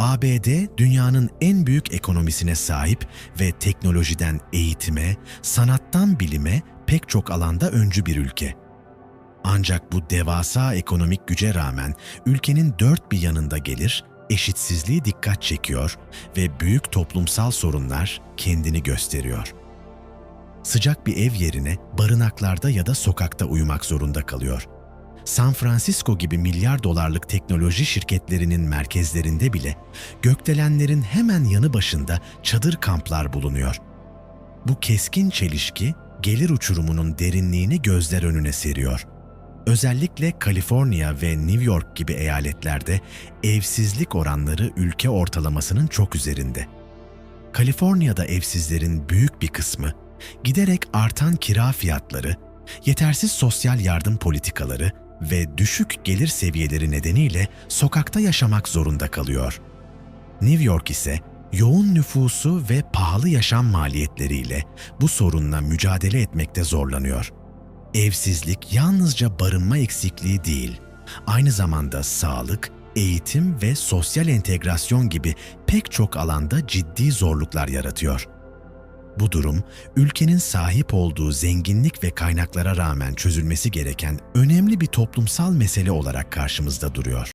ABD dünyanın en büyük ekonomisine sahip ve teknolojiden eğitime, sanattan bilime pek çok alanda öncü bir ülke. Ancak bu devasa ekonomik güce rağmen ülkenin dört bir yanında gelir, eşitsizliği dikkat çekiyor ve büyük toplumsal sorunlar kendini gösteriyor. Sıcak bir ev yerine barınaklarda ya da sokakta uyumak zorunda kalıyor. San Francisco gibi milyar dolarlık teknoloji şirketlerinin merkezlerinde bile gökdelenlerin hemen yanı başında çadır kamplar bulunuyor. Bu keskin çelişki gelir uçurumunun derinliğini gözler önüne seriyor. Özellikle Kaliforniya ve New York gibi eyaletlerde evsizlik oranları ülke ortalamasının çok üzerinde. Kaliforniya'da evsizlerin büyük bir kısmı giderek artan kira fiyatları, yetersiz sosyal yardım politikaları ve düşük gelir seviyeleri nedeniyle sokakta yaşamak zorunda kalıyor. New York ise yoğun nüfusu ve pahalı yaşam maliyetleriyle bu sorunla mücadele etmekte zorlanıyor. Evsizlik yalnızca barınma eksikliği değil, aynı zamanda sağlık, eğitim ve sosyal entegrasyon gibi pek çok alanda ciddi zorluklar yaratıyor. Bu durum, ülkenin sahip olduğu zenginlik ve kaynaklara rağmen çözülmesi gereken önemli bir toplumsal mesele olarak karşımızda duruyor.